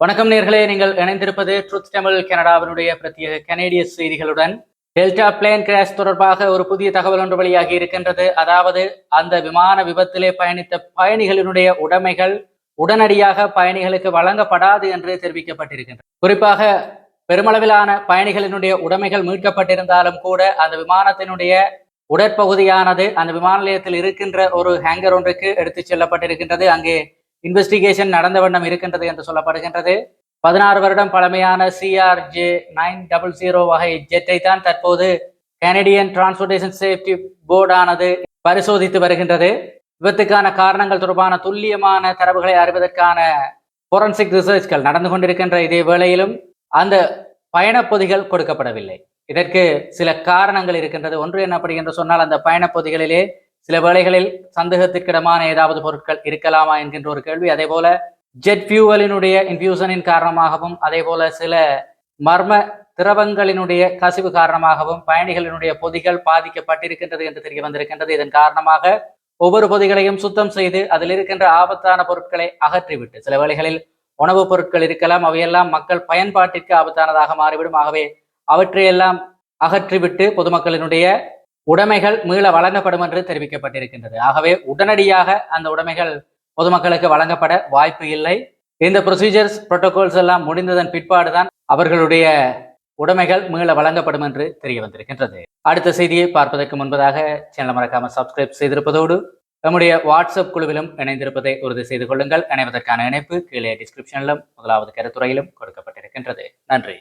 வணக்கம் நேர்களே நீங்கள் இணைந்திருப்பது ட்ரூத் தமிழ் கனடாவினுடைய பிரத்யேக கனேடிய செய்திகளுடன். டெல்டா பிளேன் கிராஷ் தொடர்பாக ஒரு புதிய தகவல் ஒன்று வெளியாகி இருக்கின்றது. அதாவது அந்த விமான விபத்திலே பயணித்த பயணிகளினுடைய உடைமைகள் உடனடியாக பயணிகளுக்கு வழங்கப்படாது என்று தெரிவிக்கப்பட்டிருக்கின்றது. குறிப்பாக பெருமளவிலான பயணிகளினுடைய உடைமைகள் மீட்கப்பட்டிருந்தாலும் கூட அந்த விமானத்தினுடைய உடற்பகுதியானது அந்த விமான நிலையத்தில் இருக்கின்ற ஒரு ஹேங்கர் ஒன்றுக்கு எடுத்துச் செல்லப்பட்டிருக்கின்றது. அங்கே இன்வெஸ்டிகேஷன் நடந்த வண்ணம் இருக்கின்றது என்று சொல்லப்படுகின்றது. பதினாறு வருடம் பழமையான சிஆர்ஜே நைன் டபுள் ஜீரோ வகை ஜெட்டை தான் தற்போது கனடியன் டிரான்ஸ்போர்டேஷன் சேஃப்டி போர்டானது பரிசோதித்து வருகின்றது. விபத்துக்கான காரணங்கள் தொடர்பான துல்லியமான தரவுகளை அறிவதற்கான ஃபோரன்சிக் ரிசர்ச்கள் நடந்து கொண்டிருக்கின்ற இதே வேளையிலும் அந்த பயணப்பொதிகள் கொடுக்கப்படவில்லை. இதற்கு சில காரணங்கள் இருக்கின்றது. ஒன்று என்ன அப்படி என்று சொன்னால் அந்த பயணப்பொதிகளிலே சில வேளைகளில் சந்தேகத்திற்கிடமான ஏதாவது பொருட்கள் இருக்கலாமா என்கின்ற ஒரு கேள்வி. அதே போல ஜெட் ஃபியூவலினுடைய இன்ஃபியூசனின் காரணமாகவும் அதே போல சில மர்ம திரவங்களினுடைய கசிவு காரணமாகவும் பயணிகளினுடைய பொதிகள் பாதிக்கப்பட்டிருக்கின்றது என்று தெரிய வந்திருக்கின்றது. இதன் காரணமாக ஒவ்வொரு பொதிகளையும் சுத்தம் செய்து அதில் இருக்கின்ற ஆபத்தான பொருட்களை அகற்றிவிட்டு சில வேளைகளில் உணவுப் பொருட்கள் இருக்கலாம் அவையெல்லாம் மக்கள் பயன்பாட்டிற்கு ஆபத்தானதாக மாறிவிடும். ஆகவே அவற்றையெல்லாம் அகற்றிவிட்டு பொதுமக்களினுடைய உடைமைகள் மீள வழங்கப்படும் என்று தெரிவிக்கப்பட்டிருக்கின்றது. ஆகவே உடனடியாக அந்த உடைமைகள் பொதுமக்களுக்கு வழங்கப்பட வாய்ப்பு இல்லை. இந்த ப்ரொசீஜர்ஸ் புரோட்டோகால்ஸ் எல்லாம் முடிந்ததன் பிற்பாடுதான் அவர்களுடைய உடைமைகள் மீள வழங்கப்படும் என்று தெரிய வந்திருக்கின்றது. அடுத்த செய்தியை பார்ப்பதற்கு முன்பதாக சேனலை மறக்காமல் சப்ஸ்கிரைப் செய்திருப்பதோடு நம்முடைய வாட்ஸ்அப் குழுவிலும் இணைந்திருப்பதை உறுதி செய்து கொள்ளுங்கள். இணைவதற்கான இணைப்பு கீழே டிஸ்கிரிப்ஷனிலும் முதலாவது கருத்துறையிலும் கொடுக்கப்பட்டிருக்கின்றது. நன்றி.